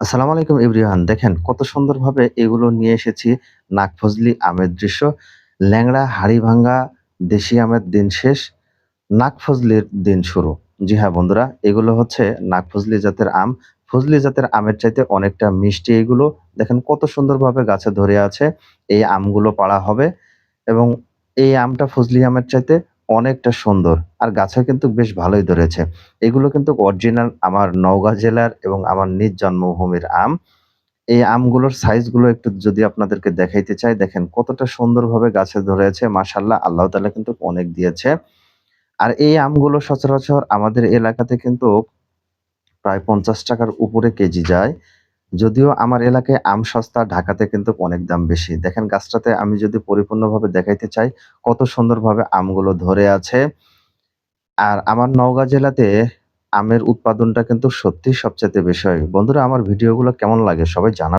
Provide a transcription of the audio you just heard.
আসসালামু আলাইকুম এভরিওয়ান দেখেন, কত সুন্দরভাবে এগুলো নিয়ে এসেছি। নাকফজলি আমের দৃশ্য, ল্যাংড়া, হাড়ি ভাঙ্গা, দেশি আমের দিন শেষ নাকফজলির দিন শুরু। জি হ্যাঁ বন্ধুরা, এগুলো হচ্ছে নাকফজলি জাতের আম। ফজলি জাতের আমের চাইতে অনেকটা মিষ্টি এগুলো। দেখেন, কত সুন্দরভাবে গাছে ধরে আছে। এই আমগুলো পাড়া হবে এবং এই আমটা ফজলি আমের চাইতে অনেকটা সুন্দর। আর গাছে কিন্তু বেশ ভালোই ধরেছে। এগুলো কিন্তু অরিজিনাল আমার নওগাঁ জেলার এবং আমার নিজ জন্মভূমির আম। এই আমগুলোর সাইজগুলো একটু যদি আপনাদেরকে দেখাইতে চাই, দেখেন কতটা সুন্দরভাবে গাছে ধরেছে মাশাল্লাহ আল্লাহ তালা কিন্তু অনেক দিয়েছে। আর এই আমগুলো সচরাচর আমাদের এলাকাতে কিন্তু প্রায় পঞ্চাশ টাকার উপরে কেজি যায়। যদিও আমার এলাকায় আম সস্তা, ঢাকাতে কিন্তু অনেক দাম বেশি। দেখেন গাছটাতে আমি যদি পরিপূর্ণভাবে দেখাইতে চাই, কত সুন্দরভাবে আমগুলো ধরে আছে। আর আমার নওগাঁ জেলাতে আমের উৎপাদনটা কিন্তু সত্যি সবচেয়ে বেশি হয়। বন্ধুরা, আমার ভিডিওগুলো কেমন লাগে সবাই জানা